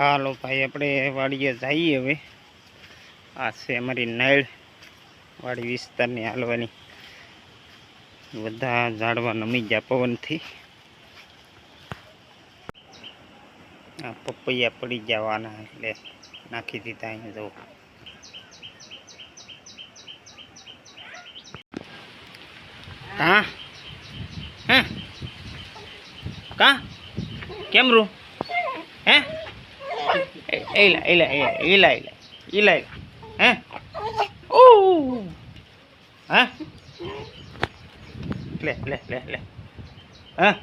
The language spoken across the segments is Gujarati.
હાલો ભાઈ, આપણે વાડીએ જઈએ હવે. આ છે અમારી નાયળ વાડી વિસ્તારની હાલવાની. બધા ઝાડવા નમી ગયા પવનથી. આ પપૈયા પડી જવાના એટલે નાખી દીધા અહીં જવું હા? હે? કા? કેમ રૂ? હે? એલા હે ઓ હા લે લે લે લે હા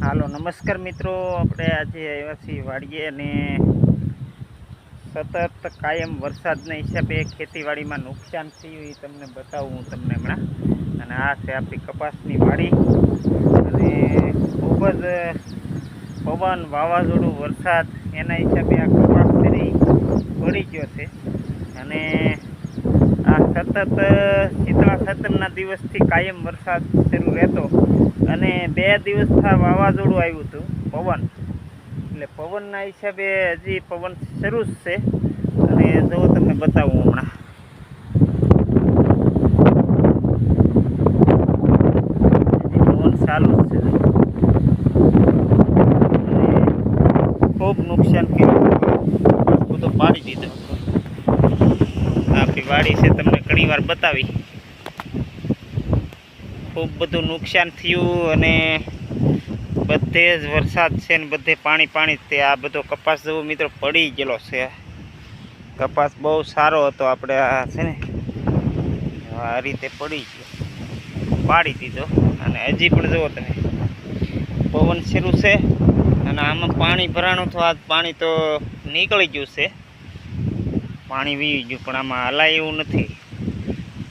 હાલો નમસ્કાર મિત્રો આપણે આજે આવ્યા છીએ વાડીએ અને સતત કાયમ વરસાદના હિસાબે ખેતીવાડીમાં નુકસાન થયું એ તમને બતાવું હું તમને હમણાં. અને આ છે આપણી કપાસની વાડી. અને ખૂબ જ પવન વાવાઝોડું વરસાદ એના હિસાબે આ કપાસ પડી ગયો છે. અને આ સતત શીતળા સત્તરના દિવસથી કાયમ વરસાદ શરૂ રહેતો. અને બે દિવસ વાવાઝોડું આવ્યું હતું, પવન. એટલે પવનના હિસાબે હજી પવન શરૂ જ છે. અને જો તમને બતાવું હમણાં. પવન ચાલુ જ છે. ખૂબ નુકસાન કર્યું. બધું પાડી દીધું. આપણી વાડી છે તમને ઘણીવાર બતાવી. ખૂબ બધું નુકસાન થયું અને બધે જ વરસાદ છે ને બધે પાણી પાણી તે આ બધો કપાસ જેવો મિત્રો પડી ગયેલો છે. કપાસ બહુ સારો હતો આપણે આ છે ને, આ રીતે પડી ગયો. પાડી દીધો. અને હજી પણ જુઓ તમે, પવન શરૂ છે અને આમાં પાણી ભરાણું તો આ પાણી તો નીકળી ગયું છે. પાણી વી ગયું પણ આમાં હલાય એવું નથી.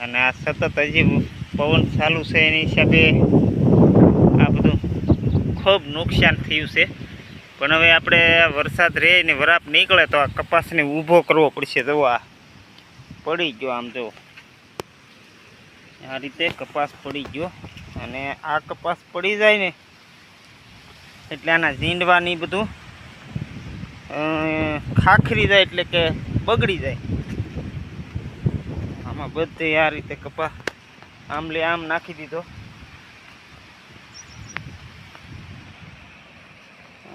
અને આ સતત હજી પવન ચાલુ છે એની હિસાબે આ બધું ખૂબ નુકસાન થયું છે. પણ હવે આપણે વરસાદ રહે ને વરાપ નીકળે તો આ કપાસને ઊભો કરવો પડશે. તો આ પડી ગયો આમ જો આ રીતે કપાસ પડી ગયો અને આ કપાસ પડી જાય ને એટલે આના ઝીંડવા નહીં બધું ખાખરી જાય એટલે કે બગડી જાય. આમાં બધે આ રીતે કપાસ આમલે આમ નાખી દીધો.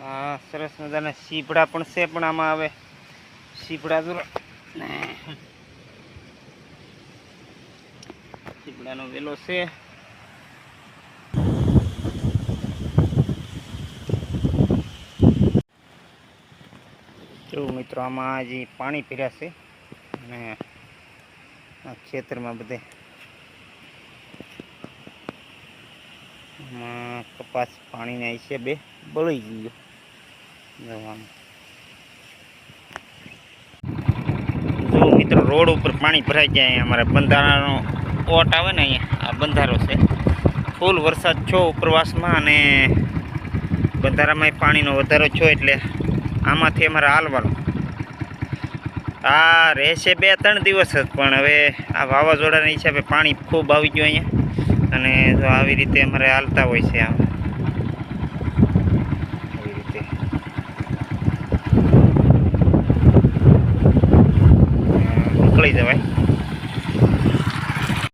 આ સરસ મજાના સીપડા પણ છે પણ આમાં આવે સીપડા જો સીપડાનો વેલો છે. જો મિત્રો, આમાં હજી પાણી પીર્યા છે અને આ ખેતરમાં બધે. કપાસ પાણીના હિસાબે બળી ગયું. જો મિત્રો, રોડ ઉપર પાણી ભરાઈ જાય અહીંયા અમારા બંધારાનો ઓટ આવે ને અહીંયા, આ બંધારો છે. ફૂલ વરસાદ છો ઉપરવાસમાં અને બંધારામાં પાણીનો વધારો છો એટલે આમાંથી અમારે હાલવાનું. આ રહેશે બે ત્રણ દિવસ જ, પણ હવે આ વાવાઝોડાના હિસાબે પાણી ખૂબ આવી ગયું અહીંયા. અને જો આવી રીતે અમારે હાલતા હોય છે આમ. যাবে